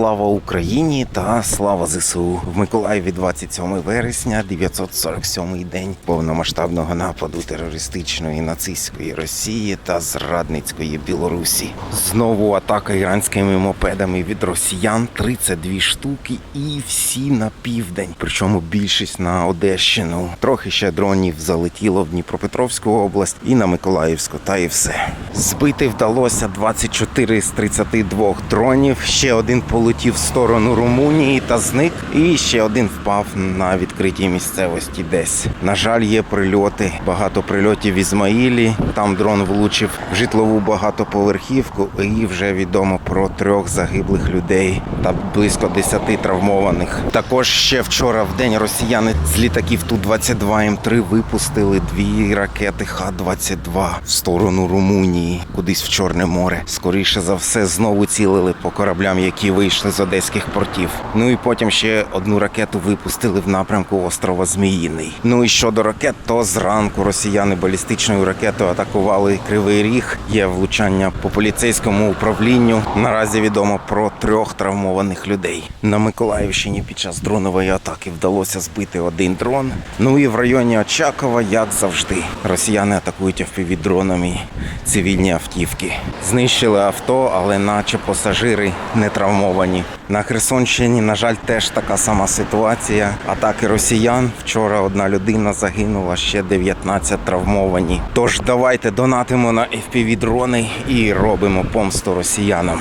слава Україні та слава ЗСУ в Миколаєві 27 вересня, 947 день повномасштабного нападу терористичної нацистської Росії та зрадницької Білорусі. Знову атака іранськими мопедами від росіян 32 штуки і всі на південь. Причому більшість на Одещину. Трохи ще дронів залетіло в Дніпропетровську область і на Миколаївську, та і все. Збити вдалося 24 з 32 дронів. Ще один полетів в сторону Румунії та зник. І ще один впав на відкритій місцевості десь. На жаль, є прильоти. Багато прильотів в Ізмаїлі. Там дрон влучив в житлову багатоповерхівку. І вже відомо про трьох загиблих людей та близько 10 травмованих. Також ще вчора в день росіяни з літаків Ту-22 М3 випустили дві ракети Х-22 в сторону Румунії, кудись в Чорне море. Скоріше за все, знову цілили по кораблям, які вийшли з одеських портів. Ну і потім ще одну ракету випустили в напрямку острова Зміїний. Ну і щодо ракет, то зранку росіяни балістичною ракетою атакували Кривий Ріг. Є влучання по поліцейському управлінню. Наразі відомо про трьох травмованих людей. На Миколаївщині під час дронової атаки вдалося збити один дрон. Ну і в районі Очакова, як завжди, росіяни атакують FPV-дронами цивільні автівки. Знищили авто, але наче пасажири не травмовані. На Херсонщині, на жаль, теж така сама ситуація. Атаки росіян. Вчора одна людина загинула, ще 19 травмовані. Тож давайте донатимо на FPV-дрони і робимо помсту росіянам.